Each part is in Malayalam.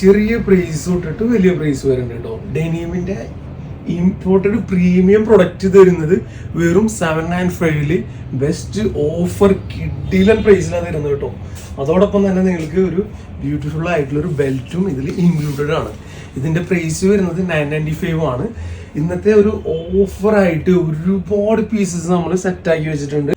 ചെറിയ പ്രൈസ് തൊട്ടിട്ട് വലിയ പ്രൈസ് വരുന്നുണ്ട് കേട്ടോ ഡെനീമിന്റെ ഇമ്പോർട്ടഡ് പ്രീമിയം പ്രൊഡക്റ്റ് തരുന്നത് വെറും സെവൻ നയൻ ഫൈവിൽ ബെസ്റ്റ് ഓഫർ കിഡിലൻ പ്രൈസിലാണ് തരുന്നത് കേട്ടോ അതോടൊപ്പം തന്നെ നിങ്ങൾക്ക് ഒരു ബ്യൂട്ടിഫുൾ ആയിട്ടുള്ള ഒരു ബെൽറ്റും ഇതിൽ ഇൻക്ലൂഡഡ് ആണ്. ഇതിന്റെ പ്രൈസ് വരുന്നത് നയൻ നയന്റി ഫൈവ് ആണ്. ഇന്നത്തെ ഒരു ഓഫറായിട്ട് ഒരുപാട് പീസസ് നമ്മൾ സെറ്റാക്കി വെച്ചിട്ടുണ്ട്.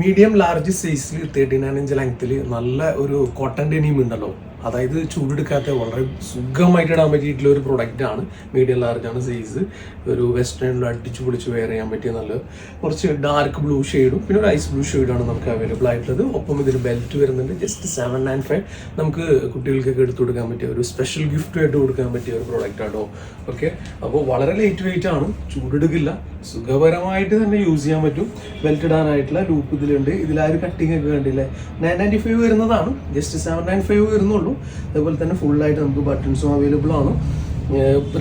മീഡിയം ലാർജ് സൈസിൽ തേർട്ടി നയൻ ഇഞ്ച് ലെങ്ത്തിൽ നല്ല ഒരു കോട്ടൺ ഡെനിയും ഉണ്ടല്ലോ. അതായത് ചൂടെടുക്കാത്ത വളരെ സുഖമായിട്ട് ഇടാൻ പറ്റിയിട്ടുള്ള ഒരു പ്രൊഡക്റ്റ് ആണ്. മീഡിയം ലാർജ് ആണ് സൈസ് ഒരു വെസ്റ്റേണിൽ അടിച്ചു പൊളിച്ച് വെയർ ചെയ്യാൻ പറ്റിയ നല്ല കുറച്ച് ഡാർക്ക് ബ്ലൂ ഷെയ്ഡും പിന്നെ ഒരു ഐസ് ബ്ലൂ ഷെയ്ഡാണ് നമുക്ക് അവൈലബിൾ ആയിട്ടുള്ളത്. ഒപ്പം ഇതിന് ബെൽറ്റ് വരുന്നുണ്ട്. ജസ്റ്റ് സെവൻ നയൻ ഫൈവ് നമുക്ക് കുട്ടികൾക്കൊക്കെ എടുത്തു കൊടുക്കാൻ പറ്റിയ ഒരു സ്പെഷ്യൽ ഗിഫ്റ്റ് ആയിട്ട് കൊടുക്കാൻ പറ്റിയ ഒരു പ്രൊഡക്റ്റ് ആട്ടോ ഓക്കെ അപ്പോൾ വളരെ ലൈറ്റ് വെയിറ്റ് ആണ്. ചൂടെടുക്കില്ല. സുഖപരമായിട്ട് തന്നെ യൂസ് ചെയ്യാൻ പറ്റും. ബെൽറ്റ് ഇടാനായിട്ടുള്ള ലൂപ്പ് ഇതിലുണ്ട്. ഇതിൽ ആ ഒരു കട്ടിങ് ഒക്കെ കണ്ടില്ലേ? നയൻ നയന്റി ഫൈവ് വരുന്നതാണ്. ജസ്റ്റ് സെവൻ നയൻ ഫൈവ് വരുന്നുള്ളൂ. അതുപോലെ തന്നെ ഫുള്ളായിട്ട് നമുക്ക് ബട്ടൺസും അവൈലബിൾ ആണ്.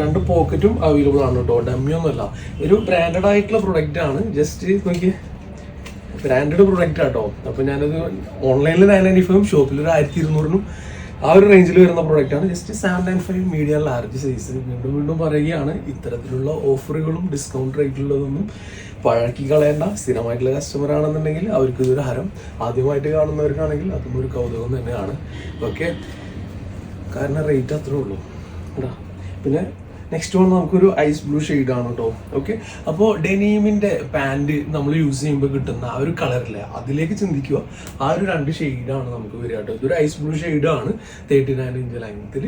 രണ്ട് പോക്കറ്റും അവൈലബിൾ ആണ് കേട്ടോ ഡമ്മി ഒന്നുമല്ല. ഒരു ബ്രാൻഡഡ് ആയിട്ടുള്ള പ്രൊഡക്റ്റ് ആണ്. ജസ്റ്റ് നോക്കി ബ്രാൻഡഡ് പ്രൊഡക്റ്റ് ആട്ടോ അപ്പൊ ഞാനത് ഓൺലൈനിൽ നയൻ നയന്റി ഫൈവും ഷോപ്പിൽ ഒരു ആയിരത്തി ഇരുന്നൂറിനും ആ ഒരു റേഞ്ചിൽ വരുന്ന പ്രൊഡക്റ്റ് ആണ്. Just seven nine five medium large size വീണ്ടും വീണ്ടും പറയുകയാണ് ഇത്തരത്തിലുള്ള ഓഫറുകളും ഡിസ്കൗണ്ട് റേറ്റിലുള്ളതൊന്നും പഴക്കി കളയേണ്ട. സ്ഥിരമായിട്ടുള്ള കസ്റ്റമർ ആണെന്നുണ്ടെങ്കിൽ അവർക്ക് ഇതൊരു ഹരം. ആദ്യമായിട്ട് കാണുന്നവർക്കാണെങ്കിൽ അതും ഒരു കൗതുകം തന്നെയാണ്. ഓക്കെ കാരണം റേറ്റ് അത്രേ ഉള്ളൂ. കേട്ടോ പിന്നെ നെക്സ്റ്റ് വൺ നമുക്കൊരു ഐസ് ബ്ലൂ ആണ് കേട്ടോ ഓക്കെ അപ്പോൾ ഡെനീമിന്റെ പാന്റ് നമ്മൾ യൂസ് ചെയ്യുമ്പോൾ കിട്ടുന്ന ആ ഒരു കളറില്ലേ അതിലേക്ക് ചിന്തിക്കുക. ആ ഒരു രണ്ട് ഷെയ്ഡാണ് നമുക്ക് വരിക കേട്ടോ ഇതൊരു ഐസ് ബ്ലൂ ഷെയ്ഡാണ് തേർട്ടി നയൻ ഇഞ്ച് ലെങ്ത്തിൽ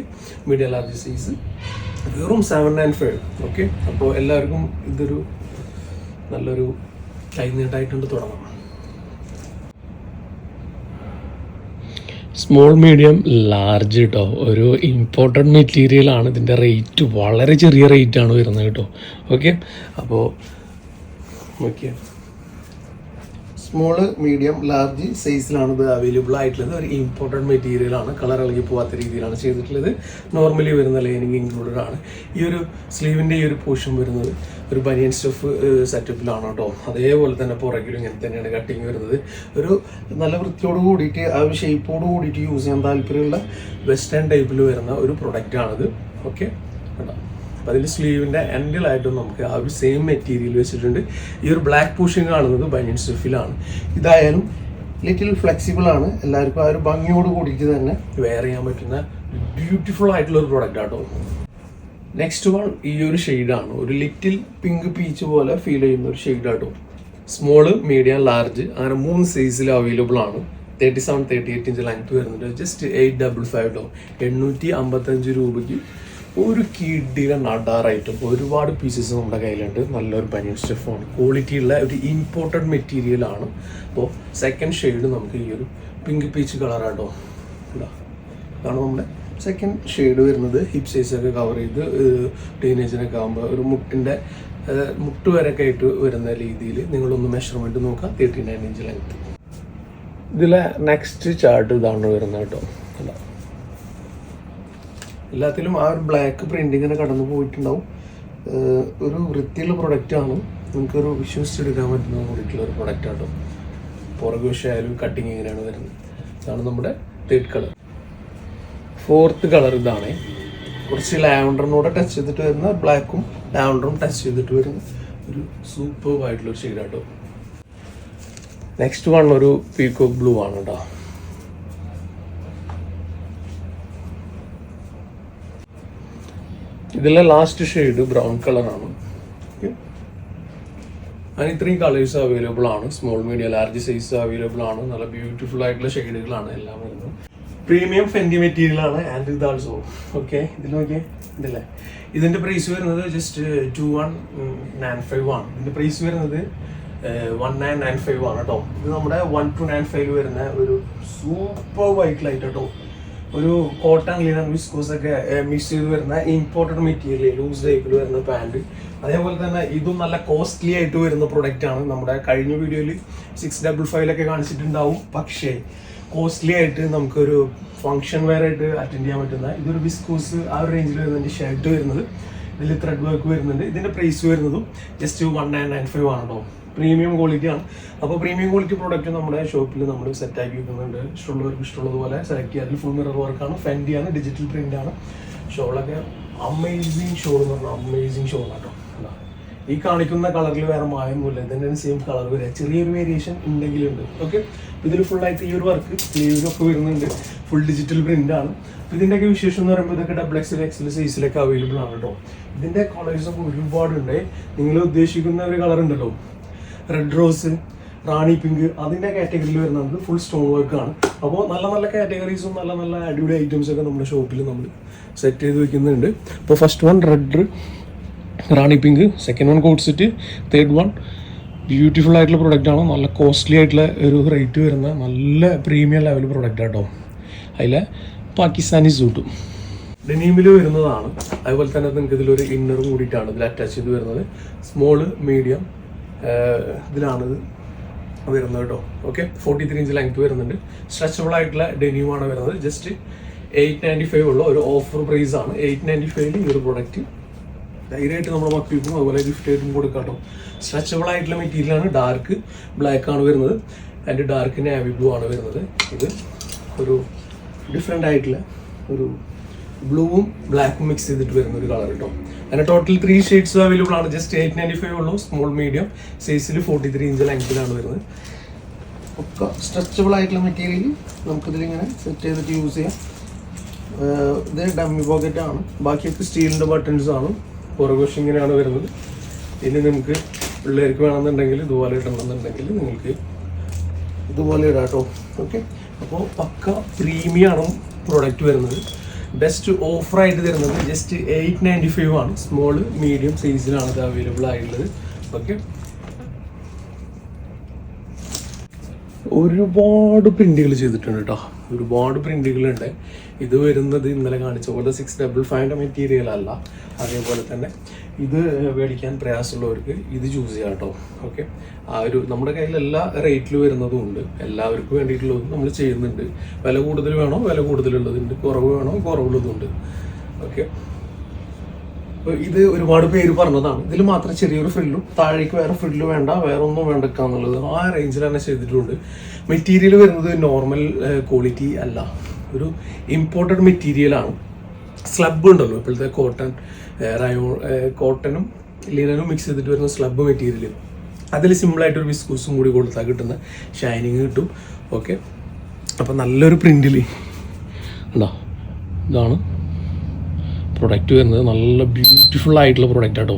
മീഡിയം ലാർജ് സൈസ് വെറും സെവൻ നയൻ ഫൈവ് ഓക്കെ അപ്പോൾ എല്ലാവർക്കും ഇതൊരു നല്ലൊരു കൈനീട്ടായിട്ടുണ്ട് തുടങ്ങാം. സ്മോൾ മീഡിയം ലാർജ് കേട്ടോ ഒരു ഇമ്പോർട്ടന്റ് മെറ്റീരിയലാണ് ഇതിന്റെ റേറ്റ് വളരെ ചെറിയ റേറ്റ് ആണ് വരുന്നത് കേട്ടോ. ഓക്കെ അപ്പോൾ ഓക്കെ സ്മോൾ മീഡിയം ലാർജ് സൈസിലാണ് ഇത് അവൈലബിൾ ആയിട്ടുള്ളത്. ഒരു ഇമ്പോർട്ടന്റ് മെറ്റീരിയൽ ആണ്. കളർ ഇളകി പോകാത്ത രീതിയിലാണ് ചെയ്തിട്ടുള്ളത്. നോർമലി വരുന്ന ലൈനിങ് ഇൻക്ലൂഡഡ് ആണ്. ഈ ഒരു സ്ലീവിന്റെ ഈ ഒരു പോർഷൻ വരുന്നത് ഒരു ബനിയൻ സ്റ്റഫ് സെറ്റപ്പിലാണ് കേട്ടോ. അതേപോലെ തന്നെ പുറകിലും ഇങ്ങനെ തന്നെയാണ് കട്ടിങ് വരുന്നത്. ഒരു നല്ല വൃത്തിയോട് കൂടിയിട്ട് ആ ഒരു ഷേപ്പോട് കൂടിയിട്ട് യൂസ് ചെയ്യാൻ താല്പര്യമുള്ള വെസ്റ്റേൺ ടൈപ്പിൽ വരുന്ന ഒരു പ്രൊഡക്റ്റ് ആണിത്. ഓക്കെ കേട്ടോ അപ്പോൾ അതിൽ സ്ലീവിന്റെ എൻഡിലായിട്ടും നമുക്ക് ആ ഒരു സെയിം മെറ്റീരിയൽ വെച്ചിട്ടുണ്ട്. ഈ ഒരു ബ്ലാക്ക് പൂഷിങ് കാണുന്നത് ബനിയൻ സ്റ്റിഫിലാണ് ഇതായാലും ലിറ്റിൽ ഫ്ലെക്സിബിൾ ആണ്. എല്ലാവർക്കും ആ ഒരു ഭംഗിയോട് കൂടിയിട്ട് തന്നെ വെയർ ചെയ്യാൻ പറ്റുന്ന ബ്യൂട്ടിഫുൾ ആയിട്ടുള്ള ഒരു പ്രൊഡക്റ്റ് ആട്ടോ. നെക്സ്റ്റ് വൺ ഈ ഒരു ഷെയ്ഡാണ് ഒരു ലിറ്റിൽ പിങ്ക് പീച്ച് പോലെ ഫീൽ ചെയ്യുന്ന ഒരു ഷെയ്ഡ് ആട്ടോ. സ്മോൾ മീഡിയം ലാർജ് അങ്ങനെ മൂന്ന് സൈസിൽ അവൈലബിൾ ആണ്. Thirty seven thirty eight inch length വരുന്നുണ്ട്. ജസ്റ്റ് എയ്റ്റ് ഡബിൾ ഫൈവ് ഡോ എണ്ണൂറ്റി അമ്പത്തഞ്ച് രൂപയ്ക്ക് ഒരു കിഡിയുടെ നടാറായിട്ടും ഒരുപാട് പീസസ് നമ്മുടെ കയ്യിലുണ്ട്. നല്ലൊരു ബനിയൻ സ്റ്റെഫാണ് ക്വാളിറ്റി ഉള്ള ഒരു ഇമ്പോർട്ടന്റ് മെറ്റീരിയൽ ആണ്. അപ്പോൾ സെക്കൻഡ് ഷെയ്ഡ് നമുക്ക് ഈ ഒരു പിങ്ക് പീച്ച് കളറാട്ടോ ഇതാ. ഇതാണ് നമ്മുടെ സെക്കൻഡ് ഷെയ്ഡ് വരുന്നത്. ഹിപ് സൈസ് ഒക്കെ കവർ ചെയ്ത് ടീനേജിനൊക്കെ ആകുമ്പോൾ ഒരു മുട്ടിന്റെ മുട്ട് വരെയൊക്കെ ആയിട്ട് വരുന്ന രീതിയിൽ നിങ്ങളൊന്ന് മെഷർമെന്റ് നോക്കുക തേർട്ടി നയൻ ഇഞ്ച് ലെങ്ത് ഇതിലെ നെക്സ്റ്റ് ചാർട്ട് ഇതാണ് വരുന്നത് കേട്ടോ. എല്ലാത്തിലും ആ ഒരു ബ്ലാക്ക് പ്രിന്റ് കടന്നു പോയിട്ടുണ്ടാവും. ഒരു വൃത്തിയുള്ള പ്രൊഡക്റ്റ് ആണ്. നിങ്ങൾക്കൊരു വിശ്വസിച്ചെടുക്കാൻ പറ്റുന്ന കൂടിയിട്ടുള്ള ഒരു പ്രൊഡക്റ്റ് ആട്ടോ പുറകു വശമായാലും കട്ടിങ് ഇങ്ങനെയാണ് വരുന്നത്. ഇതാണ് നമ്മുടെ തേർഡ് കളർ ഫോർത്ത് കളർ ഇതാണ്. കുറച്ച് ലാവണ്ടറിനോടെ ടച്ച് ചെയ്തിട്ട് വരുന്ന ബ്ലാക്കും ലാവണ്ടറും ടച്ച് ചെയ്തിട്ട് വരുന്ന ഒരു സൂപ്പർ ആയിട്ടുള്ള ഒരു ഷെയ്ഡാട്ടോ നെക്സ്റ്റ് വൺ ഒരു പീക്കോക്ക് ബ്ലൂ ആണ് കേട്ടോ ഇതിലെ ലാസ്റ്റ് ഷെയ്ഡ് ബ്രൗൺ കളറാണ് അതിന് ഇത്രയും കളേഴ്സ് അവൈലബിൾ ആണ്. Small medium large size available ആണ്. നല്ല ബ്യൂട്ടിഫുൾ ആയിട്ടുള്ള ഷെയ്ഡുകളാണ് എല്ലാം വരുന്നത്. പ്രീമിയം ഫെന്റി മെറ്റീരിയൽ ആണ് ആൻഡ് ഇത് ആൾസോ ഓക്കെ ഇതിൽ നോക്കിയേ. ഇതല്ലേ? ഇതിന്റെ പ്രൈസ് വരുന്നത് just two one nine five ആണ് ഇതിന്റെ പ്രൈസ് വരുന്നത് വൺ നയൻ നയൻ ഫൈവ് ആണ് കേട്ടോ ഇത് നമ്മുടെ വൺ ടു നയൻ ഫൈവ് വരുന്ന ഒരു സൂപ്പർ വൈറ്റ് ലൈറ്റ് കേട്ടോ ഒരു കോട്ടൺ ലിനൻ വിസ്കോസ് ഒക്കെ മിക്സ് ചെയ്ത് വരുന്ന ഇമ്പോർട്ടഡ് മെറ്റീരിയൽ ലൂസ് ടൈപ്പിൽ വരുന്ന പാന്റ് അതേപോലെ തന്നെ ഇതും നല്ല കോസ്റ്റ്ലി ആയിട്ട് വരുന്ന പ്രൊഡക്റ്റ് ആണ്. നമ്മുടെ കഴിഞ്ഞ വീഡിയോയിൽ സിക്സ് ഡബിൾ ഫൈവിലൊക്കെ കാണിച്ചിട്ടുണ്ടാവും. പക്ഷേ കോസ്റ്റ്ലി ആയിട്ട് നമുക്കൊരു ഫംഗ്ഷൻ വെയർ ആയിട്ട് അറ്റൻഡ് ചെയ്യാൻ പറ്റുന്ന ഇതൊരു വിസ്കോസ് ആ ഒരു റേഞ്ചിൽ വരുന്നതിന്റെ ഷർട്ട് വരുന്നത്. ഇതിൽ ത്രെഡ് വർക്ക് വരുന്നുണ്ട്. ഇതിന്റെ പ്രൈസ് വരുന്നതും just one nine nine five ആണ് കേട്ടോ പ്രീമിയം ക്വാളിറ്റി ആണ്. അപ്പോൾ പ്രീമിയം ക്വാളിറ്റി പ്രോഡക്റ്റ് നമ്മുടെ ഷോപ്പിൽ നമ്മൾ സെറ്റ് ആക്കി വെക്കുന്നുണ്ട്. ഇഷ്ടമുള്ളവർക്ക് ഇഷ്ടമുള്ളതുപോലെ സെലക്ട് ചെയ്യാൻ ഫുൾ മിറർ വർക്കാണ് ഫെൻഡിയാണ് ഡിജിറ്റൽ പ്രിന്റ് ആണ്. ഷോളൊക്കെ അമേസിങ് ഷോൾ എന്ന് പറഞ്ഞാൽ അമേസിങ് ഷോൾ കേട്ടോ? ഈ കാണിക്കുന്ന കളറിൽ വേറെ മായമൊന്നുമില്ല. ഇതിന്റെ സെയിം കളർ വരിക. ചെറിയൊരു വേരിയേഷൻ ഉണ്ടെങ്കിലും ഉണ്ട് ഓക്കെ ഇതിൽ ഫുൾ ആയിട്ട് ഈ ഒരു വർക്ക് ഒക്കെ വരുന്നുണ്ട്. ഫുൾ ഡിജിറ്റൽ പ്രിന്റ് ആണ്. അപ്പൊ ഇതിന്റെയൊക്കെ വിശേഷം എന്ന് പറയുമ്പോൾ ഇതൊക്കെ ഡബിൾ എക്സൽ എക്സൽ സൈസിലൊക്കെ അവൈലബിൾ ആണ് കേട്ടോ. ഇതിന്റെ കളേഴ്സ് ഒക്കെ ഒരുപാടുണ്ട്. നിങ്ങൾ ഉദ്ദേശിക്കുന്ന ഒരു കളർ ഉണ്ടല്ലോ. റെഡ് റോസ് റാണി പിങ്ക് അതിന്റെ കാറ്റഗറിയിൽ വരുന്നത് ഫുൾ സ്റ്റോൺ വർക്ക് ആണ്. അപ്പോൾ നല്ല നല്ല കാറ്റഗറീസും നല്ല നല്ല അടിപൊളി ഐറ്റംസ് ഒക്കെ നമ്മുടെ ഷോപ്പിൽ നമ്മൾ സെറ്റ് ചെയ്ത് വെക്കുന്നുണ്ട്. അപ്പോൾ first one red rani pink second one coat set third one beautiful ആയിട്ടുള്ള പ്രൊഡക്റ്റ് ആണ്. നല്ല കോസ്റ്റ്ലി ആയിട്ടുള്ള ഒരു റേറ്റ് വരുന്ന നല്ല പ്രീമിയം ലെവൽ പ്രൊഡക്റ്റ് ആട്ടോ. അതിൽ പാകിസ്ഥാനി സൂട്ടും ഡെനീമിൽ വരുന്നതാണ്. അതുപോലെ തന്നെ നിങ്ങൾക്ക് ഇതിലൊരു ഇന്നർ കൂടിയിട്ടാണ് ഇതിൽ അറ്റാച്ച് ചെയ്ത് വരുന്നത്. സ്മോൾ മീഡിയം ഇതിലാണ് ഇത് വരുന്നത് കേട്ടോ. Okay forty three inch length വരുന്നുണ്ട്. സ്ട്രെച്ചബിൾ ആയിട്ടുള്ള ഡെനിയുമാണ് വരുന്നത്. ജസ്റ്റ് എയ്റ്റ് നയന്റി ഫൈവ് ഉള്ള ഒരു ഓഫർ പ്രൈസ് ആണ്. എയ്റ്റ് നയന്റി ഫൈവിൽ ഈ ഒരു പ്രൊഡക്റ്റ് ധൈര്യമായിട്ട് നമ്മുടെ മക്കൾക്കും അതുപോലെ ഗിഫ്റ്റ് ആയിട്ടും കൊടുക്കാം കേട്ടോ. സ്ട്രെച്ചബിൾ ആയിട്ടുള്ള മെറ്റീരിയലാണ് ഡാർക്ക് ബ്ലാക്ക് ആണ് വരുന്നത്. അതിന്റെ ഡാർക്ക് നാവി ബ്ലൂ ആണ് വരുന്നത്. ഇത് ഒരു ഡിഫറെന്റ് ആയിട്ടുള്ള ഒരു ബ്ലൂവും ബ്ലാക്കും മിക്സ് ചെയ്തിട്ട് വരുന്ന ഒരു കളർ കേട്ടോ അതിന് ടോട്ടൽ ത്രീ ഷെയ്ഡ്സ് അവൈലബിൾ ആണ്. ജസ്റ്റ് എയ്റ്റ് നയന്റി ഫൈവ് ഉള്ളൂ സ്മോൾ മീഡിയം സൈസിൽ ഫോർട്ടി ത്രീ ഇഞ്ച് ലെങ്ത്തിലാണ് വരുന്നത്. ഒക്കെ സ്ട്രെച്ചബിൾ ആയിട്ടുള്ള മെറ്റീരിയൽ നമുക്കിതിലിങ്ങനെ സെറ്റ് ചെയ്തിട്ട് യൂസ് ചെയ്യാം. ഇത് ഡമ്മി പോക്കറ്റ് ആണ്. ബാക്കിയൊക്കെ സ്റ്റീലിന്റെ ബട്ടൺസ് ആണ്. പുറകുവശം ഇങ്ങനെയാണ് വരുന്നത്. ഇനി നിങ്ങൾക്ക് പിള്ളേർക്ക് വേണമെന്നുണ്ടെങ്കിൽ ഇതുപോലെ ഇടണമെന്നുണ്ടെങ്കിൽ നിങ്ങൾക്ക് ഇതുപോലെ ഇടാം കേട്ടോ ഓക്കെ അപ്പോൾ പക്ക പ്രീമിയം ആണ് പ്രൊഡക്റ്റ് വരുന്നത്. ബെസ്റ്റ് ഓഫറായിട്ട് തരുന്നത് ജസ്റ്റ് എയ്റ്റ് നയന്റി ഫൈവ് ആണ് സ്മോൾ മീഡിയം സൈസിലാണ് ഇത് അവൈലബിൾ ആയിട്ടുള്ളത്. ഓക്കെ ഒരുപാട് പ്രിന്റുകൾ ചെയ്തിട്ടുണ്ട് കേട്ടോ ഒരുപാട് പ്രിന്റുകളുണ്ട് ഇത് വരുന്നത് ഇന്നലെ കാണിച്ച പോലെ സിക്സ് ഡബിൾ ഫൈവിന്റെ മെറ്റീരിയൽ അല്ല. അതേപോലെ തന്നെ ഇത് മേടിക്കാൻ പ്രയാസമുള്ളവർക്ക് ഇത് ചൂസ് ചെയ്യാം കേട്ടോ ഓക്കെ ആ ഒരു നമ്മുടെ കയ്യിൽ എല്ലാ റേറ്റിൽ വരുന്നതും ഉണ്ട്. എല്ലാവർക്കും വേണ്ടിയിട്ടുള്ളതും നമ്മൾ ചെയ്യുന്നുണ്ട്. വില കൂടുതൽ വേണോ? വില കൂടുതലുള്ളതുണ്ട്. കുറവ് വേണോ? കുറവുള്ളതുണ്ട് ഓക്കെ അപ്പോൾ ഇത് ഒരുപാട് പേര് പറഞ്ഞതാണ്. ഇതിൽ മാത്രം ചെറിയൊരു ഫ്രില്ലും താഴേക്ക് വേറെ ഫ്രില്ല് വേണ്ട വേറെ ഒന്നും വേണ്ടക്കാന്നുള്ളത് ആ റേഞ്ചിൽ തന്നെ ചെയ്തിട്ടുണ്ട്. മെറ്റീരിയൽ വരുന്നത് നോർമൽ ക്വാളിറ്റി അല്ല. ഒരു ഇമ്പോർട്ടഡ് മെറ്റീരിയലാണ് സ്ലബ് ഉണ്ടല്ലോ ഇപ്പോഴത്തെ കോട്ടൺ റയോ കോട്ടനും ലിനനും മിക്സ് ചെയ്തിട്ട് വരുന്ന സ്ലബ് മെറ്റീരിയൽ അതിൽ സിമ്പിളായിട്ട് ഒരു വിസ്കൂസും കൂടി കൊടുത്താൽ കിട്ടുന്ന ഷൈനിങ് കിട്ടും. ഓക്കെ അപ്പം നല്ലൊരു പ്രിന്റിൽ ഉണ്ടോ? ഇതാണ്. പ്രൊഡക്റ്റ് വരുന്നത് നല്ല ബ്യൂട്ടിഫുൾ ആയിട്ടുള്ള പ്രൊഡക്റ്റ് ആട്ടോ.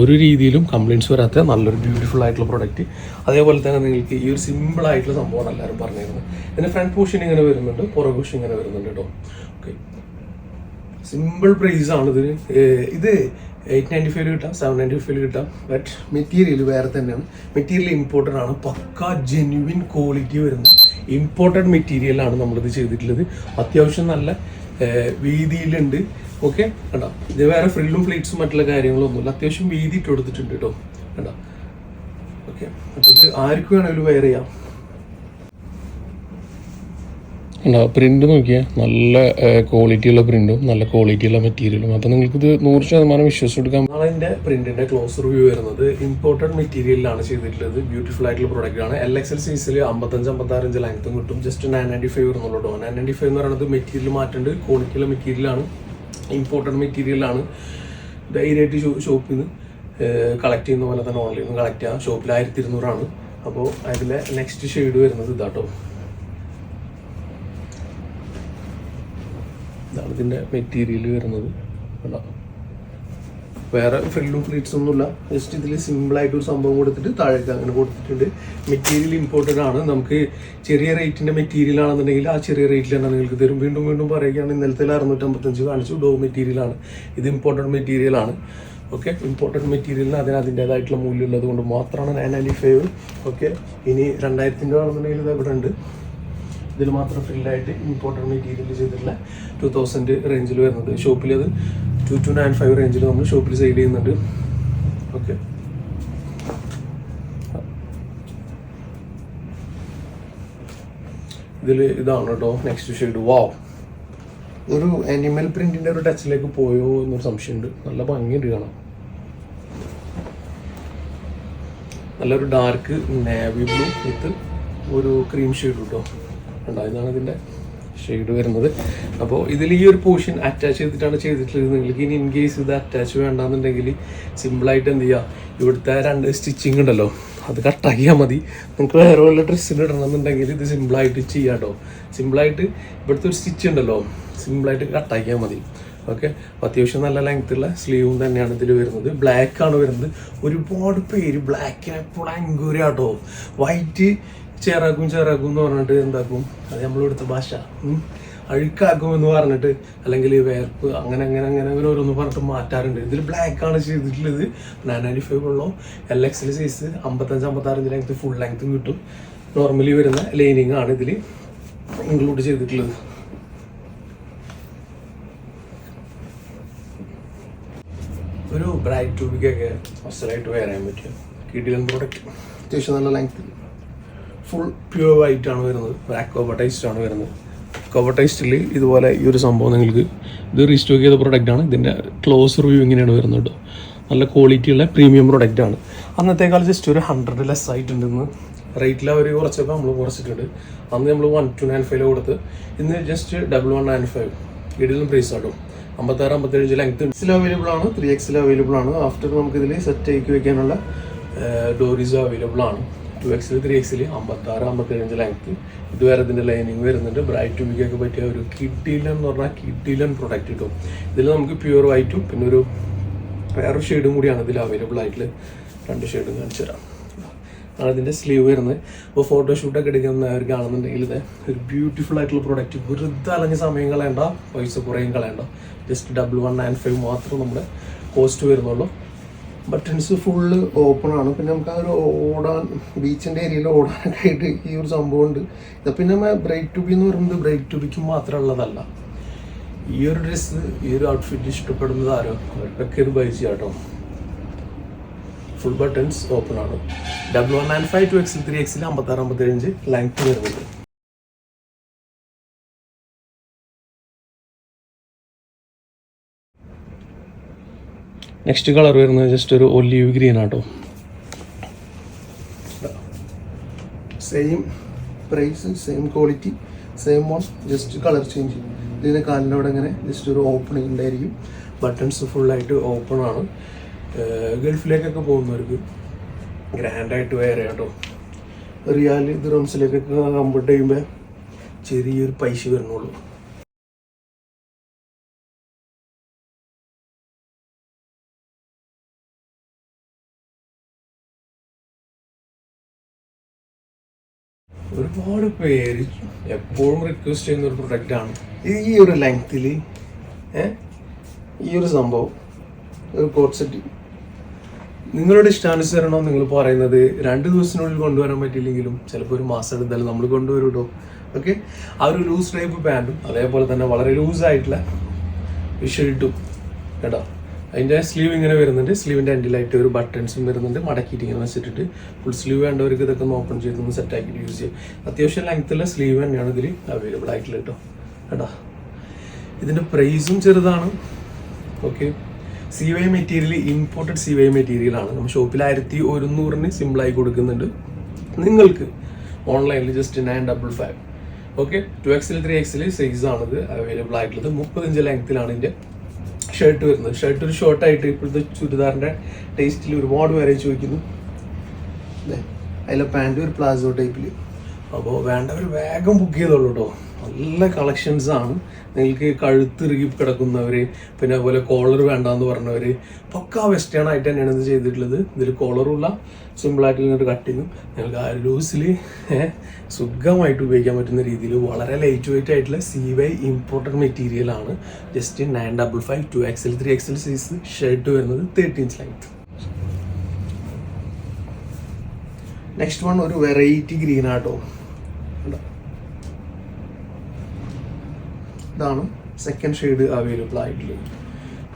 ഒരു രീതിയിലും കംപ്ലയിൻസ് വരാത്ത നല്ലൊരു ബ്യൂട്ടിഫുൾ ആയിട്ടുള്ള പ്രൊഡക്റ്റ് അതേപോലെ തന്നെ നിങ്ങൾക്ക് ഈ ഒരു സിമ്പിൾ ആയിട്ടുള്ള സംഭവമാണ് എല്ലാവരും പറഞ്ഞിരുന്നത്. ഇതിന്റെ ഫ്രണ്ട് പോഷൻ ഇങ്ങനെ വരുന്നുണ്ട് പുറകു പോഷൻ ഇങ്ങനെ വരുന്നുണ്ട് കേട്ടോ. ഓക്കെ സിമ്പിൾ പ്രൈസ് ആണ് ഇതിന്. ഇത് എയ്റ്റ് നയന്റി ഫൈവ് കിട്ടാം സെവൻ നയന്റി ഫൈവ് കിട്ടാം. ബട്ട് മെറ്റീരിയൽ വേറെ തന്നെയാണ്. മെറ്റീരിയൽ ഇമ്പോർട്ടന്റ് ആണ്. പക്ക ജെന്യുവിൻ ക്വാളിറ്റി വരുന്നത് ഇമ്പോർട്ടന്റ് മെറ്റീരിയലാണ് നമ്മളിത് ചെയ്തിട്ടുള്ളത്. അത്യാവശ്യം നല്ല വീതിയിലുണ്ട്. ഓക്കെ കണ്ടോ? ഇത് വേറെ ഫ്രില്ലും ഫ്ലീറ്റ്സും മറ്റുള്ള കാര്യങ്ങളൊന്നുമില്ല. അത്യാവശ്യം വീതി ഇട്ട് കൊടുത്തിട്ടുണ്ട് കേട്ടോ കണ്ടോ? ഓക്കെ അപ്പോൾ ഇത് ആർക്ക് വേണമെങ്കിലും വെയർ ചെയ്യാം. ഉണ്ടാവും പ്രിന്റ് നോക്കിയാൽ നല്ല ക്വാളിറ്റിയുള്ള പ്രിന്റും നല്ല ക്വാളിറ്റിയുള്ള മെറ്റീരിയലും നിങ്ങൾക്ക് നിങ്ങൾക്കിത് നൂറ് ശതമാനം വിശ്വസിച്ചെടുക്കാം നാളെ പ്രിന്റിന്റെ ക്ലോസ് റിവ്യൂ വരുന്നത് ഇമ്പോർട്ടഡ് മെറ്റീരിയലിലാണ് ചെയ്തിട്ടുള്ളത്. ബ്യൂട്ടിഫുൾ ആയിട്ടുള്ള പ്രോഡക്റ്റ് ആണ്. എൽ എക്സ് എൽ സൈസിൽ അമ്പത്തഞ്ച് ഇഞ്ച് ലെങ്ത്തും കിട്ടും. ജസ്റ്റ് നയൻ നയന്റി ഫൈവ് വരുന്നുള്ളൂ നയൻ നയന്റി ഫൈവ് എന്ന് പറയുന്നത് മെറ്റീരിയൽ മാറ്റേണ്ട. ക്വാളിറ്റിയുള്ള മെറ്റീരിയലാണ് ഇമ്പോർട്ടഡ് മെറ്റീരിയലാണ് ധൈര്യമായിട്ട് ഷോപ്പിൽ നിന്ന് കളക്ട് ചെയ്യുന്ന പോലെ തന്നെ ഓൺലൈനിൽ നിന്ന് കളക്ട് ചെയ്യാം. ഷോപ്പിൽ ആയിരത്തി ഇരുന്നൂറാണ്. അപ്പോൾ അതിലെ നെക്സ്റ്റ് ഷെയ്ഡ് വരുന്നത് ഇതാട്ടോ ഇതാണ് ഇതിന്റെ മെറ്റീരിയൽ വരുന്നത്. കണ്ടോ? വേറെ ഫ്രില്ലും ഒന്നും ഒന്നുമില്ല ജസ്റ്റ് ഇതിൽ സിമ്പിളായിട്ട് ഒരു സംഭവം കൊടുത്തിട്ട് താഴേക്ക് അങ്ങനെ കൊടുത്തിട്ടുണ്ട്. മെറ്റീരിയൽ ഇമ്പോർട്ടന്റ് ആണ്. നമുക്ക് ചെറിയ റേറ്റിന്റെ മെറ്റീരിയൽ ആണെന്നുണ്ടെങ്കിൽ ആ ചെറിയ റേറ്റിൽ തന്നെ നിങ്ങൾക്ക് തരും. വീണ്ടും വീണ്ടും പറയുകയാണ് ഇന്നലത്തെ അറുന്നൂറ്റമ്പത്തഞ്ച് കാണിച്ചു. ഡോ മെറ്റീരിയൽ ആണ്. ഇത് ഇമ്പോർട്ടന്റ് മെറ്റീരിയൽ ആണ്. ഓക്കെ ഇമ്പോർട്ടന്റ് മെറ്റീരിയലിന് അതിന് അതിന്റേതായിട്ടുള്ള മൂല്യം ഉള്ളത് കൊണ്ട് മാത്രമാണ് നയൻ നയന്റി ഫൈവ് ഓക്കെ ഇനി രണ്ടായിരത്തിന്റെ ആണെന്നുണ്ടെങ്കിൽ ഇത് ഇവിടെ ഉണ്ട് ഇതിൽ മാത്രം ഫ്രില്ലായിട്ട് ഇമ്പോർട്ടന്റ് മെറ്റീരിയൽ ചെയ്തിട്ടുള്ള ടു തൗസൻഡ് റേഞ്ചിൽ വരുന്നത് ഷോപ്പിൽ അത് ടു ടു നയൻ ഫൈവ് റേഞ്ചിൽ നമ്മൾ ഷോപ്പിൽ സെയിൽ ചെയ്യുന്നുണ്ട്. ഓക്കെ ഇതിൽ ഇതാണ് കേട്ടോ നെക്സ്റ്റ് ഷെയ്ഡ് വാവ് ഒരു അനിമൽ പ്രിന്റിന്റെ ഒരു ടച്ചിലേക്ക് പോയോ എന്നൊരു സംശയമുണ്ട്. നല്ല ഭംഗിയുണ്ട് കാണാം നല്ലൊരു ഡാർക്ക് നേവി ബ്ലൂ വിത്ത് ഒരു ക്രീം ഷെയ്ഡ് കേട്ടോ കണ്ടോ ഇതാണ് ഇതിന്റെ ഷെയ്ഡ് വരുന്നത്. അപ്പോൾ ഇതിൽ ഈ ഒരു പോർഷൻ അറ്റാച്ച് ചെയ്തിട്ടാണ് ചെയ്തിട്ടുള്ളത്. നിങ്ങൾക്ക് ഇനി ഇൻ കേസ് ഇത് അറ്റാച്ച് വേണ്ടാന്നുണ്ടെങ്കിൽ സിമ്പിളായിട്ട് എന്ത് ചെയ്യുക ഇവിടുത്തെ രണ്ട് സ്റ്റിച്ചിങ് ഉണ്ടല്ലോ. അത് കട്ടാക്കിയാൽ മതി. നിങ്ങൾക്ക് വേറെ വല്ല ഡ്രസ്സിന് ഇടണമെന്നുണ്ടെങ്കിൽ ഇത് സിമ്പിളായിട്ട് ചെയ്യാം കേട്ടോ സിമ്പിളായിട്ട് ഇവിടുത്തെ ഒരു സ്റ്റിച്ച് ഉണ്ടല്ലോ. സിമ്പിളായിട്ട് കട്ടാക്കിയാൽ മതി. ഓക്കെ അത്യാവശ്യം നല്ല ലെങ്ത് ഉള്ള സ്ലീവും തന്നെയാണ് ഇതിൽ വരുന്നത്. ബ്ലാക്ക് ആണ് വരുന്നത്. ഒരുപാട് പേര് ബ്ലാക്കിനെ എപ്പോഴും അങ്കൂരി വൈറ്റ് ചേറാക്കും ചേറാക്കും എന്ന് പറഞ്ഞിട്ട് എന്താക്കും? അത് നമ്മളിവിടുത്തെ ഭാഷ. അഴുക്കാക്കും എന്ന് പറഞ്ഞിട്ട് അല്ലെങ്കിൽ വേർപ്പ് അങ്ങനെ അങ്ങനെ അങ്ങനെ അങ്ങനെ ഓരോന്ന് പറഞ്ഞിട്ട് മാറ്റാറുണ്ട്. ഇതിൽ ബ്ലാക്ക് ആണ് ചെയ്തിട്ടുള്ളത്. നയൻ നയന്റി ഫൈവ് ഉള്ളൂ എൽ എക്സിൽ സൈസ് അമ്പത്തഞ്ച് അമ്പത്താറഞ്ച് ലെങ്ത് ഫുൾ ലെങ്ത്തും കിട്ടും. നോർമലി വരുന്ന ലൈനിങ് ആണ് ഇതിൽ ഇൻക്ലൂഡ് ചെയ്തിട്ടുള്ളത്. ഒരു ബ്രൈറ്റ് ട്യൂബിക്കൊക്കെ അസലായിട്ട് വെയർ പറ്റും. കിടിലൻ പ്രോഡക്റ്റ് അത്യാവശ്യം നല്ല ലെങ്ത് ഫുൾ പ്യുവർ വൈറ്റ് ആണ് വരുന്നത്. അക്കോബട്ടൈസ്ഡ് ആണ് വരുന്നത്. അക്കോബട്ടൈസ്ഡിൽ ഇതുപോലെ ഈ ഒരു സംഭവം നിങ്ങൾക്ക് ഇത് റീസ്റ്റോക്ക് ചെയ്ത പ്രോഡക്റ്റ് ആണ്. ഇതിന്റെ ക്ലോസ് റിവ്യൂ ഇങ്ങനെയാണ് വരുന്നത് കേട്ടോ നല്ല ക്വാളിറ്റിയുള്ള പ്രീമിയം പ്രോഡക്റ്റ് ആണ്. അന്നത്തേക്കാൾ ജസ്റ്റ് ഒരു ഹൺഡ്രഡ് ലെസ് ആയിട്ടുണ്ടെന്ന് റേറ്റിൽ അവർ കുറച്ചപ്പോൾ നമ്മൾ കുറച്ചിട്ടുണ്ട്. അന്ന് നമ്മൾ വൺ ടു നയൻ ഫൈവ് കൊടുത്ത് ഇന്ന് just double one nine five ഇടിലും price ആട്ടും. അമ്പത്താറ് അമ്പത്തേഴ് ലെങ്ത് എക്സിൽ അവൈലബിൾ ആണ്. ത്രീ എക്സിൽ അവൈലബിൾ ആണ്. ആഫ്റ്റർ നമുക്ക് ഇതിൽ സെറ്റ് ആക്കി വയ്ക്കാനുള്ള ഡോറീസ് അവൈലബിൾ ആണ്. ടു എക്സിൽ ത്രീ എക്സിൽ അമ്പത്താറ് അഞ്ച് ലെങ്ത് ഇതുവരെ ഇതിന്റെ ലൈനിങ് വരുന്നുണ്ട്. ബ്രൈറ്റ് ടൂബിക്കൊക്കെ പറ്റിയ ഒരു കിഡിലൻ എന്ന് പറഞ്ഞാൽ കിഡിലൻ പ്രൊഡക്റ്റ് കിട്ടും. ഇതിൽ നമുക്ക് പ്യുവർ വൈറ്റും പിന്നെ ഒരു വേറൊരു ഷെയ്ഡും കൂടിയാണ് ഇതിൽ അവൈലബിൾ ആയിട്ടുള്ള രണ്ട് ഷെയ്ഡും കാണിച്ചു തരാം. ആണ് ഇതിന്റെ സ്ലീവ് വരുന്നത്. അപ്പോൾ ഫോട്ടോഷൂട്ടൊക്കെ എടുക്കുന്നവർക്കാണെന്നുണ്ടെങ്കിൽ ഇത് ഒരു ബ്യൂട്ടിഫുൾ ആയിട്ടുള്ള പ്രൊഡക്റ്റ് വെറുതെ അലഞ്ഞ സമയം കളയണ്ട പൈസ കുറേയും കളയണ്ട. Just double one nine five മാത്രം നമ്മുടെ കോസ്റ്റ് വരുന്നുള്ളൂ. ബട്ടൺസ് ഫുള്ള് ഓപ്പൺ ആണ്. പിന്നെ നമുക്ക് ഒരു ഓടാൻ ബീച്ചിന്റെ ഏരിയയിൽ ഓടാനൊക്കെ ആയിട്ട് ഈ ഒരു സംഭവം ഉണ്ട്. ഇത് പിന്നെ ബ്രൈറ്റ് ബി എന്ന് പറയുന്നത് ബ്രൈറ്റ് ടുബിക്ക് മാത്രം ഉള്ളതല്ല ഈ ഒരു ഡ്രസ്സ് ഈ ഒരു ഔട്ട്ഫിറ്റ് ഇഷ്ടപ്പെടുന്നത് ആരോ? അവർക്കൊക്കെ ഇത് ബൈ ചെയ്യാം കേട്ടോ. ഫുൾ ബട്ടൺസ് ഓപ്പൺ ആണ്. Double one nine five two XL three XL അമ്പത്താറ് അമ്പത്തേഴ് ലെങ്ത് വരുന്നത് നെക്സ്റ്റ് കളർ വരുന്നത് ജസ്റ്റ് ഒരു ഒലീവ് ഗ്രീൻ ആട്ടോ. Same price same quality same one just colour change ചെയ്യും. ഇതിന്റെ ഇങ്ങനെ ജസ്റ്റ് ഒരു ഓപ്പണിംഗ് ഉണ്ടായിരിക്കും. ബട്ടൺസ് ഫുള്ളായിട്ട് ഓപ്പൺ ആണ്. ഗൾഫിലേക്കൊക്കെ പോകുന്നവർക്ക് ഗ്രാൻഡായിട്ട് വേറെ കേട്ടോ റിയാൽ ദിറംസിലേക്കൊക്കെ കമ്പ്യൂട്ട് ചെയ്യുമ്പോൾ ചെറിയൊരു പൈസ വരുന്നുള്ളൂ. ഒരുപാട് പേര് എപ്പോഴും റിക്വസ്റ്റ് ചെയ്യുന്ന ഒരു പ്രൊഡക്റ്റ് ആണ്. ഈ ഒരു ലെങ്ത്തിൽ ഈ ഒരു സംഭവം ഒരു കോട്ട് നിങ്ങളുടെ ഇഷ്ടാനുസരണം നിങ്ങൾ പറയുന്നത് രണ്ട് ദിവസത്തിനുള്ളിൽ കൊണ്ടുവരാൻ പറ്റിയില്ലെങ്കിലും ചിലപ്പോൾ ഒരു മാസം എടുത്താലും നമ്മൾ കൊണ്ടുവരും കേട്ടോ ഓക്കെ ആ ഒരു ലൂസ് ടൈപ്പ് പാന്റും അതേപോലെ തന്നെ വളരെ ലൂസ് ആയിട്ടുള്ള ഷർട്ടും കേട്ടോ? അതിന്റെ സ്ലീവ് ഇങ്ങനെ വരുന്നുണ്ട്. സ്ലീവിന്റെ എൻഡിലായിട്ട് ഒരു ബട്ടൺസും വരുന്നുണ്ട്. മടക്കിയിട്ട് ഇങ്ങനെ വെച്ചിട്ട് ഫുൾ സ്ലീവ് വേണ്ടവർക്ക് ഇതൊക്കെ ഒന്ന് ഓപ്പൺ ചെയ്തൊന്ന് സെറ്റ് ആക്കിയിട്ട് യൂസ് ചെയ്യും. അത്യാവശ്യം ലെങ്ത്തുള്ള സ്ലീവ് തന്നെയാണ് ഇതിൽ അവൈലബിൾ ആയിട്ടുള്ള കേട്ടോ. കേട്ടോ ഇതിന്റെ പ്രൈസും ചെറുതാണ്. Okay C Y material imported C Y material ആണ്. നമ്മൾ ഷോപ്പിൽ ആയിരത്തി ഒരുന്നൂറിന് സിമ്പിളായി കൊടുക്കുന്നുണ്ട്. നിങ്ങൾക്ക് ഓൺലൈനിൽ just nine double five okay two XL three XL size ആണിത്. അവൈലബിൾ ആയിട്ടുള്ളത്. മുപ്പത്തഞ്ച് ലെങ്ത്തിലാണ് ഇതിന്റെ ഷർട്ട് വരുന്നത്. ഷർട്ട് ഒരു ഷോർട്ടായിട്ട് ഇപ്പോഴത്തെ ചുരിദാറിന്റെ ടേസ്റ്റിൽ ഒരുപാട് പേരെ ചോദിക്കുന്നു. അതിലെ പാന്റ് ഒരു പ്ലാസോ ടൈപ്പിൽ അപ്പോൾ വേണ്ടവർ വേഗം ബുക്ക് ചെയ്തോളൂ കേട്ടോ നല്ല കളക്ഷൻസ് ആണ്. നിങ്ങൾക്ക് കഴുത്തിറുകി കിടക്കുന്നവർ പിന്നെ അതുപോലെ കോളർ വേണ്ടാന്ന് പറഞ്ഞവർ പക്കാ വെസ്റ്റേൺ ആയിട്ട് തന്നെയാണ് ഇത് ചെയ്തിട്ടുള്ളത്. ഇതിൽ കോളറും ഇല്ല. സിമ്പിളായിട്ട് ഇങ്ങോട്ട് കട്ടിങ്ങും നിങ്ങൾക്ക് ആ ലൂസിൽ സുഖമായിട്ട് ഉപയോഗിക്കാൻ പറ്റുന്ന രീതിയിൽ വളരെ ലൈറ്റ് വെയിറ്റ് ആയിട്ടുള്ള സി വൈ ഇമ്പോർട്ടഡ് മെറ്റീരിയൽ ആണ്. Just nine double five two XL three XL size shirt വരുന്നത് തേർട്ടീൻ ലെങ്ത് നെക്സ്റ്റ് വൺ ഒരു വെറൈറ്റി ഗ്രീൻ ആട്ടോ ഇതാണ് സെക്കൻഡ് ഷെയ്ഡ് അവൈലബിൾ ആയിട്ടുള്ളത്.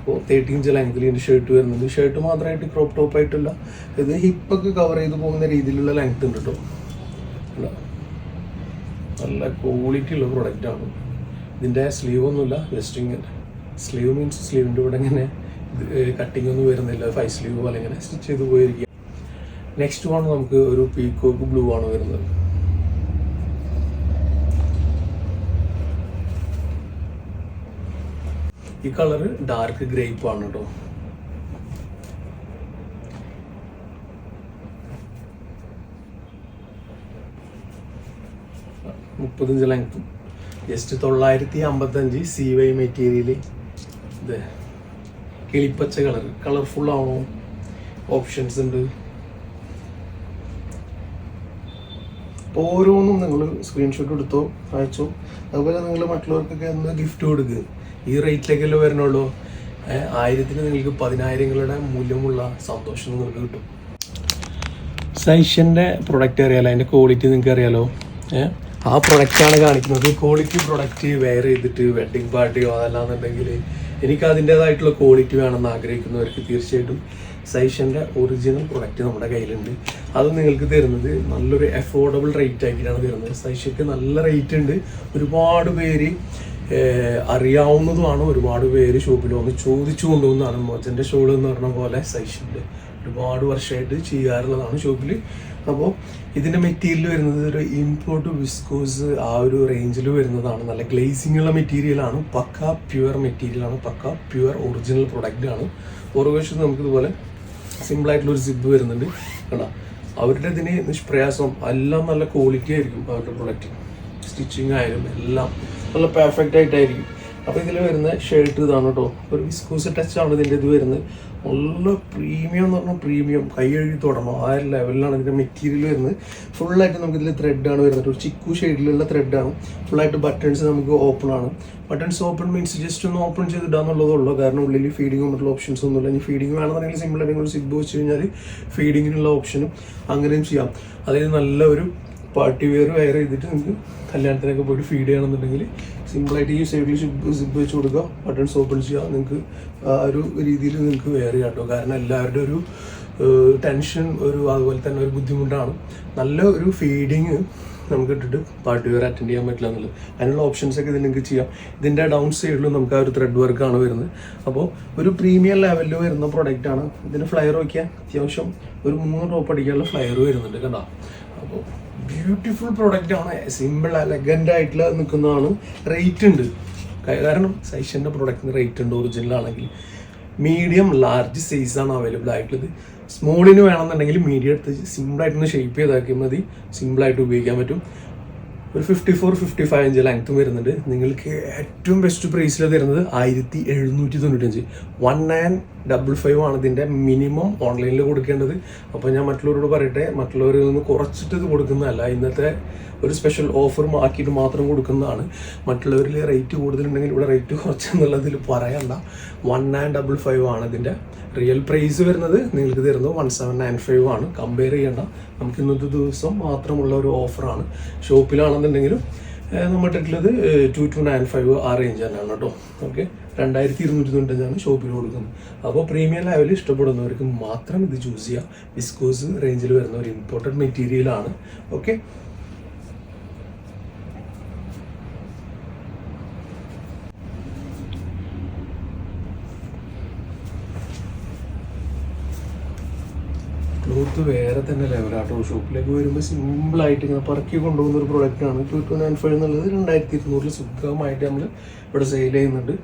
അപ്പോൾ തേർട്ടീൻ ചില ലെങ്തിൽ ഇതിന്റെ ഷർട്ട് വരുന്നുണ്ട് ഷർട്ട് മാത്രമായിട്ട് ക്രോപ്പ് ടോപ്പ് ആയിട്ടില്ല ഇത് ഹിപ്പൊക്കെ കവർ ചെയ്ത് പോകുന്ന രീതിയിലുള്ള ലെങ്ത് ഉണ്ട് കേട്ടോ നല്ല ക്വാളിറ്റി ഉള്ള പ്രൊഡക്റ്റ് ആണ്. ഇതിന്റെ സ്ലീവ് ഒന്നുമില്ല ജസ്റ്റ് സ്ലീവ് മീൻസ് സ്ലീവിന്റെ ഇവിടെ ഇങ്ങനെ കട്ടിംഗ് ഒന്നും വരുന്നില്ല ഫൈവ് സ്ലീവ് പോലെ ഇങ്ങനെ സ്റ്റിച്ച് ചെയ്ത് പോയിരിക്കുക നെക്സ്റ്റ് വൺ നമുക്ക് ഒരു പീക്കോക്ക് ബ്ലൂ ആണ് വരുന്നത്. ഈ കളർ ഡാർക്ക് ഗ്രേപ്പ് ആണ് കേട്ടോ മുപ്പത്തഞ്ച് ലെങ്ത് ജസ്റ്റ് തൊള്ളായിരത്തി അമ്പത്തഞ്ച് സി വൈ മെറ്റീരിയൽ ഇത്. കിളിപ്പച്ച കളർ. കളർഫുൾ ആണോ? ഓപ്ഷൻസ് ഉണ്ട്. ഓരോന്നും നിങ്ങൾ സ്ക്രീൻഷോട്ട് എടുത്തോ അയച്ചോ. അതുപോലെ നിങ്ങൾ മറ്റുള്ളവർക്കൊക്കെ ഒന്ന് ഗിഫ്റ്റ് കൊടുക്കുക ഈ റേറ്റിലേക്കല്ലേ വരണുള്ളൂ ആയിരത്തിന് നിങ്ങൾക്ക് പതിനായിരങ്ങളുടെ മൂല്യമുള്ള സന്തോഷം നിങ്ങൾക്ക് കിട്ടും. സൈഷന്റെ പ്രൊഡക്റ്റ് അറിയാലോ? അതിന്റെ ക്വാളിറ്റി നിങ്ങൾക്ക് അറിയാലോ? ആ പ്രൊഡക്റ്റാണ് കാണിക്കുന്നത്. ക്വാളിറ്റി പ്രൊഡക്റ്റ് വെയർ ചെയ്തിട്ട് വെഡിങ് പാർട്ടിയോ അതല്ലാന്നുണ്ടെങ്കിൽ എനിക്ക് അതിന്റേതായിട്ടുള്ള ക്വാളിറ്റി വേണമെന്ന് ആഗ്രഹിക്കുന്നവർക്ക് തീർച്ചയായിട്ടും സൈഷന്റെ ഒറിജിനൽ പ്രൊഡക്റ്റ് നമ്മുടെ കയ്യിലുണ്ട്. അത് നിങ്ങൾക്ക് തരുന്നത് നല്ലൊരു അഫോർഡബിൾ റേറ്റ് ആക്കിയിട്ടാണ് തരുന്നത്. സൈഷയ്ക്ക് നല്ല റേറ്റ് ഉണ്ട്. ഒരുപാട് പേര് അറിയാവുന്നതുമാണ് ഒരുപാട് പേര് ഷോപ്പിൽ വന്ന് ചോദിച്ചു കൊണ്ടുവന്നതാണ് മോജന്റെ ഷോൾ എന്ന് പറഞ്ഞ പോലെ സൈഷന്റെ ഒരുപാട് വർഷമായിട്ട് ചെയ്യാറുള്ളതാണ് ഷോപ്പിൽ. അപ്പോൾ ഇതിന്റെ മെറ്റീരിയൽ വരുന്നത് ഒരു ഇമ്പോർട്ട് വിസ്കോസ് ആ ഒരു റേഞ്ചിൽ വരുന്നതാണ്. നല്ല ഗ്ലേസിംഗ് ഉള്ള മെറ്റീരിയലാണ് പക്ക പ്യുവർ മെറ്റീരിയലാണ് പക്ക പ്യുവർ ഒറിജിനൽ പ്രൊഡക്റ്റ് ആണ്. ഓർവേഷൻ നമുക്കിതുപോലെ സിമ്പിളായിട്ടുള്ളൊരു സിബ് വരുന്നുണ്ട്. കണ്ടോ? അവരുടെ ഇതിന് നിഷ്പ്രയാസം എല്ലാം നല്ല ക്വാളിറ്റി ആയിരിക്കും അവരുടെ പ്രൊഡക്റ്റ് സ്റ്റിച്ചിങ് ആയാലും എല്ലാം. നല്ല പെർഫെക്റ്റ് ആയിട്ടായിരിക്കും. അപ്പോൾ ഇതിൽ വരുന്ന ഷർട്ട് ഇതാണ് കേട്ടോ ഒരു വിസ്കൂസ് ടച്ച് ആണ് ഇതിന്റെ ഇത് വരുന്നത്. നല്ല പ്രീമിയം എന്ന് പറഞ്ഞാൽ പ്രീമിയം കൈ കഴുകി തുടങ്ങണം. ആ ഒരു ലെവലിലാണ് ഇതിന്റെ മെറ്റീരിയൽ വരുന്നത്. ഫുള്ളായിട്ട് നമുക്ക് ഇതിൽ ത്രെഡാണ് വരുന്നത്. ഒരു ചിക്കു ഷെയ്ഡിലുള്ള ത്രെഡാണ് ഫുള്ളായിട്ട് ബട്ടൺസ് നമുക്ക് ഓപ്പൺ ആണ്. ബട്ടൺസ് ഓപ്പൺ മീൻസ് ജസ്റ്റ് ഒന്ന് ഓപ്പൺ ചെയ്തിടാന്നുള്ളതേ ഉള്ളൂ കാരണം ഉള്ളിൽ ഫീഡിങ്ങും മറ്റുള്ള ഓപ്ഷൻസ് ഒന്നുമില്ല ഇനി ഫീഡിങ് വേണമെന്നുണ്ടെങ്കിൽ സിമ്പിൾ ആയിട്ട് നിങ്ങൾ സിബ് വെച്ച് കഴിഞ്ഞാൽ ഫീഡിങ്ങിനുള്ള ഓപ്ഷനും അങ്ങനെയും ചെയ്യാം. അതായത് നല്ല ഒരു പാർട്ടി വെയർ വെയർ ചെയ്തിട്ട് നിങ്ങൾക്ക് കല്യാണത്തിനൊക്കെ പോയിട്ട് ഫീഡ് ചെയ്യണമെന്നുണ്ടെങ്കിൽ സിമ്പിളായിട്ട് ഈ സൈഡിൽ സിബ് വെച്ച് കൊടുക്കുക ബട്ടൺസ് ഓപ്പൺ ചെയ്യുക നിങ്ങൾക്ക് ആ ഒരു രീതിയിൽ നിങ്ങൾക്ക് വെയർ ചെയ്യാം കേട്ടോ. കാരണം എല്ലാവരുടെ ഒരു ടെൻഷൻ ഒരു അതുപോലെ തന്നെ ഒരു ബുദ്ധിമുട്ടാണ്. നല്ല ഒരു ഫീഡിങ് നമുക്ക് ഇട്ടിട്ട് പാർട്ടി വെയർ അറ്റൻഡ് ചെയ്യാൻ പറ്റില്ല എന്നുള്ളത്. അതിനുള്ള ഓപ്ഷൻസ് ഒക്കെ ഇതിൽ നിങ്ങൾക്ക് ചെയ്യാം. ഇതിന്റെ ഡൗൺ സൈഡിലും നമുക്ക് ആ ഒരു ത്രെഡ് വർക്കാണ് വരുന്നത്. അപ്പോൾ ഒരു പ്രീമിയം ലെവലിൽ വരുന്ന പ്രൊഡക്റ്റ് ആണ്. ഇതിന് ഫ്ലയർ വയ്ക്കുക അത്യാവശ്യം ഒരു മൂന്ന് ടോപ്പ് അടിക്കാനുള്ള ഫ്ലയർ വരുന്നുണ്ട് കേട്ടോ. അപ്പോൾ ബ്യൂട്ടിഫുൾ പ്രോഡക്റ്റ് ആണ് സിമ്പിൾ എലഗന്റ് ആയിട്ടുള്ള നിൽക്കുന്നതാണ് റേറ്റ് ഉണ്ട്. കാരണം സൈഷന്റെ പ്രൊഡക്റ്റിന് റേറ്റ് ഉണ്ട് ഒറിജിനൽ ആണെങ്കിൽ. മീഡിയം ലാർജ് സൈസാണ് അവൈലബിൾ ആയിട്ടുള്ളത്. സ്മോളിന് വേണമെന്നുണ്ടെങ്കിൽ മീഡിയം എടുത്ത് സിമ്പിളായിട്ടൊന്ന് ഷേപ്പ് ചെയ്താക്കിയാൽ മതി. സിമ്പിളായിട്ട് ഉപയോഗിക്കാൻ പറ്റും. ഒരു fifty four fifty five inch ലെങ്ത്തും വരുന്നുണ്ട്. നിങ്ങൾക്ക് ഏറ്റവും ബെസ്റ്റ് പ്രൈസിൽ തരുന്നത് ആയിരത്തി എഴുന്നൂറ്റി തൊണ്ണൂറ്റഞ്ച് വൺ നയൻ ഡബിൾ ഫൈവ് ആണ് ഇതിന്റെ മിനിമം ഓൺലൈനിൽ കൊടുക്കേണ്ടത്. അപ്പോൾ ഞാൻ മറ്റുള്ളവരോട് പറയട്ടെ മറ്റുള്ളവരിൽ നിന്ന് കുറച്ചിട്ട് ഇത് കൊടുക്കുന്നതല്ല. ഇന്നത്തെ ഒരു സ്പെഷ്യൽ ഓഫർ ആക്കിയിട്ട് മാത്രം കൊടുക്കുന്നതാണ്. മറ്റുള്ളവരിൽ റേറ്റ് കൂടുതലുണ്ടെങ്കിൽ ഇവിടെ റേറ്റ് കുറച്ചെന്നുള്ളതിൽ പറയണ്ട. വൺ നയൻ ഡബിൾ ഫൈവ് ആണ് ഇതിന്റെ റിയൽ പ്രൈസ് വരുന്നത്. നിങ്ങൾക്ക് തരുന്നത് വൺ സെവൻ നയൻ ഫൈവ് ആണ്. കമ്പയർ ചെയ്യേണ്ട. നമുക്ക് ഇന്നത്തെ ദിവസം മാത്രമുള്ള ഒരു ഓഫറാണ് ഷോപ്പിലാണെന്നുണ്ടെങ്കിലും നമ്മൾ ഇട്ടിട്ടുള്ളത് ടു ടു നയൻ ഫൈവ് ആ റേഞ്ച് തന്നെയാണ് കേട്ടോ. ഓക്കെ? രണ്ടായിരത്തി ഇരുന്നൂറ്റി തൊണ്ണൂറ്റഞ്ചാണ് ഷോപ്പിൽ കൊടുക്കുന്നത്. അപ്പോൾ പ്രീമിയം ലെവലിൽ ഇഷ്ടപ്പെടുന്നവർക്ക് മാത്രം ഇത് ചൂസ് ചെയ്യാം. വിസ്കോസ് റേഞ്ചിൽ വരുന്ന ഒരു ഇമ്പോർട്ടന്റ് മെറ്റീരിയലാണ് ഓക്കെ? ക്ലോത്ത് വേറെ തന്നെ ലെവലാട്ടോ ഷോപ്പിലേക്ക് വരുമ്പോൾ സിമ്പിളായിട്ട് ഇങ്ങനെ പറക്കി കൊണ്ടുപോകുന്ന ഒരു പ്രൊഡക്റ്റാണ് ടു ടു നയൻ ഫൈവ് എന്നുള്ളത് രണ്ടായിരത്തി ഇരുന്നൂറിൽ സുഖമായിട്ട് നമ്മൾ ഇവിടെ സെയിൽ ചെയ്യുന്നുണ്ട്.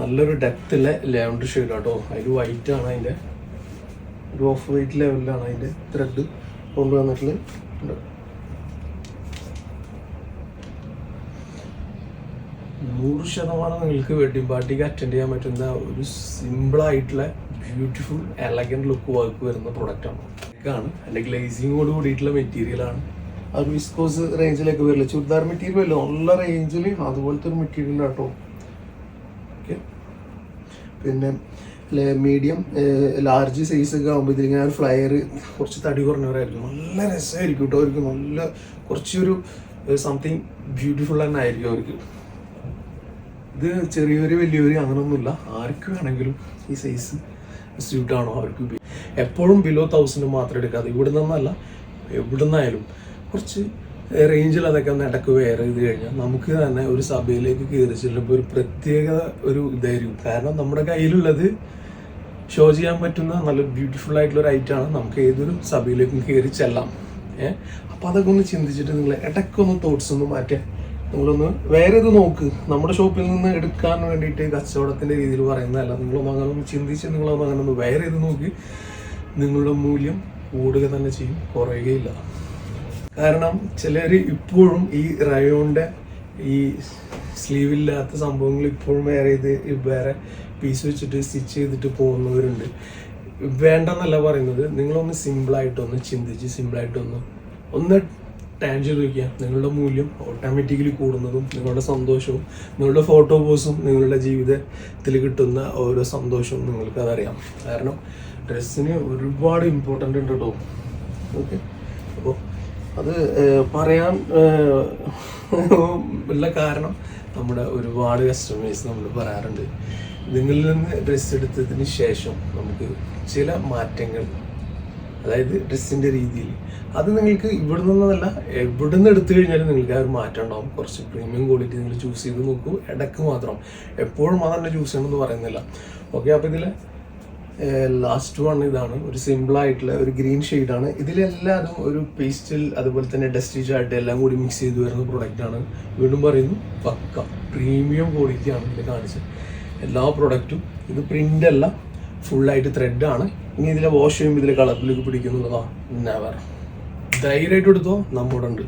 നല്ലൊരു ഉള്ള ലെവൻഡർ ഷെയ്ഡ് ആട്ടോ. അതിൽ വൈറ്റ് ആണ് അതിന്റെ ഒരു ഓഫ് വൈറ്റ് ലെവലിലാണ് അതിന്റെ ത്രെഡ് കൊണ്ടുവന്നിട്ടുള്ളത്. നൂറ് ശതമാനം നിങ്ങൾക്ക് വെഡിങ് പാർട്ടിക്ക് അറ്റൻഡ് ചെയ്യാൻ പറ്റുന്ന ഒരു സിമ്പിൾ ആയിട്ടുള്ള ബ്യൂട്ടിഫുൾ എലഗന്റ് ലുക്ക് വർക്ക് വരുന്ന പ്രൊഡക്റ്റ് ആണ്. ഗ്ലേസിംഗ് ഗ്ലേസിങ്ങോട് കൂടിയിട്ടുള്ള മെറ്റീരിയലാണ് അത് വിസ്കോസ് റേഞ്ചിലേക്ക് വരില്ല. ചുരിദാർ മെറ്റീരിയൽ അല്ല നല്ല റേഞ്ചിൽ അതുപോലത്തെ ഒരു മെറ്റീരിയൽ ആട്ടോ ഓക്കെ പിന്നെ മീഡിയം ലാർജ് സൈസ് ഒക്കെ ആകുമ്പോൾ ഇതിലിങ്ങനെ ഒരു ഫ്ലയർ കുറച്ച് തടി കുറഞ്ഞവരായിരിക്കും. നല്ല രസമായിരിക്കും കേട്ടോ. അവർക്ക് നല്ല കുറച്ചൊരു സംതിങ് ബ്യൂട്ടിഫുൾ തന്നെ ആയിരിക്കും അവർക്ക്. ഇത് ചെറിയവര് വലിയവര് അങ്ങനൊന്നുമില്ല. ആർക്ക് വേണമെങ്കിലും ഈ സൈസ് സ്യൂട്ടാണോ അവർക്ക് എപ്പോഴും ബിലോ തൗസൻഡ് മാത്രം എടുക്കാതെ ഇവിടെ നിന്നല്ല എവിടെ നിന്നായാലും കുറച്ച് റേഞ്ചിൽ അതൊക്കെ ഒന്ന് ഇടയ്ക്ക് വെയർ ചെയ്ത് കഴിഞ്ഞാൽ നമുക്ക് തന്നെ ഒരു സഭയിലേക്ക് കയറി ചെല്ലുമ്പോൾ ഒരു പ്രത്യേക ഒരു ഇതായിരിക്കും. കാരണം നമ്മുടെ കയ്യിലുള്ളത് ഷോ ചെയ്യാൻ പറ്റുന്ന നല്ല ബ്യൂട്ടിഫുൾ ആയിട്ടുള്ള ഒരു ഐറ്റമാണ് നമുക്ക് ഏതൊരു സഭയിലേക്കും കയറി ചെല്ലാം. ഏഹ് അപ്പോൾ അതൊക്കെ ഒന്ന് ചിന്തിച്ചിട്ട് നിങ്ങൾ ഇടയ്ക്കൊന്ന് തോട്ട്സ് ഒന്ന് മാറ്റാൻ നിങ്ങളൊന്ന് വേറെ ഇത് നോക്ക്. നമ്മുടെ ഷോപ്പിൽ നിന്ന് എടുക്കാൻ വേണ്ടിയിട്ട് കച്ചവടത്തിന്റെ രീതിയിൽ പറയുന്നതല്ല. നിങ്ങൾ അങ്ങനെ ഒന്ന് ചിന്തിച്ച് നിങ്ങളൊന്ന് അങ്ങനെ ഒന്ന് വേറെ ഇത് നോക്കി. നിങ്ങളുടെ മൂല്യം കൂടുക തന്നെ ചെയ്യും. കുറയുകയില്ല. കാരണം ചിലർ ഇപ്പോഴും ഈ റയോണിന്റെ ഈ സ്ലീവില്ലാത്ത സംഭവങ്ങൾ ഇപ്പോഴും വേറെ ഇത് വേറെ പീസ് വെച്ചിട്ട് സ്റ്റിച്ച് ചെയ്തിട്ട് പോകുന്നവരുണ്ട്. വേണ്ടെന്നല്ല പറയുന്നത്. നിങ്ങളൊന്ന് സിമ്പിളായിട്ടൊന്ന് ചിന്തിച്ച് സിമ്പിളായിട്ടൊന്ന് ഒന്ന് ടാൻ ചെയ്ത് നോക്കിയ നിങ്ങളുടെ മൂല്യം ഓട്ടോമാറ്റിക്കലി കൂടുന്നതും നിങ്ങളുടെ സന്തോഷവും നിങ്ങളുടെ ഫോട്ടോ പോസും നിങ്ങളുടെ ജീവിതത്തിൽ കിട്ടുന്ന ഓരോ സന്തോഷവും നിങ്ങൾക്ക് അതറിയാം. കാരണം ഡ്രസ്സിന് ഒരുപാട് ഇമ്പോർട്ടന്റ് ഉണ്ട് കേട്ടോ ഓക്കെ അപ്പോൾ അത് പറയാൻ ഉള്ള കാരണം നമ്മുടെ ഒരുപാട് കസ്റ്റമേഴ്സ് നമ്മൾ പറയാറുണ്ട്. നിങ്ങളിൽ നിന്ന് ഡ്രസ്സ് എടുത്തതിന് ശേഷം നമുക്ക് ചില മാറ്റങ്ങൾ അതായത് ഡ്രസ്സിന്റെ രീതിയിൽ. അത് നിങ്ങൾക്ക് ഇവിടെ നിന്നല്ല എവിടെ നിന്ന് എടുത്തു കഴിഞ്ഞാലും നിങ്ങൾക്ക് ആ ഒരു മാറ്റം ഉണ്ടാവും കുറച്ച് പ്രീമിയം ക്വാളിറ്റി നിങ്ങൾ ചൂസ് ചെയ്ത് നോക്കൂ. ഇടയ്ക്ക് മാത്രം. എപ്പോഴും അതന്നെ ചൂസ് ചെയ്യണമെന്ന് പറയുന്നില്ല. ഓക്കെ അപ്പോൾ ഇതിൽ ലാസ്റ്റ് വൺ ഇതാണ്. ഒരു സിമ്പിൾ ആയിട്ടുള്ള ഒരു ഗ്രീൻ ആണ്. ഇതിലെല്ലാതും ഒരു പേസ്റ്റിൽ അതുപോലെ തന്നെ ഡസ്റ്റി ചാട്ട് എല്ലാം കൂടി മിക്സ് ചെയ്ത് വരുന്ന പ്രൊഡക്റ്റാണ് വീണ്ടും പറയുന്നു പക്ക പ്രീമിയം ക്വാളിറ്റിയാണ് ഇതിൽ കാണിച്ചത്. എല്ലാ പ്രൊഡക്റ്റും ഇത് പ്രിന്റ് അല്ല. ഫുള്ളായിട്ട് ത്രെഡ് ആണ്. ഇനി ഇതിലെ വാഷ് ചെയ്യുമ്പോൾ ഇതിലെ കളറിലേക്ക് പിടിക്കുന്നുള്ളതാ നെവർ ധൈര്യമായിട്ട് എടുത്തോ? നമ്മുടെ ഉണ്ട്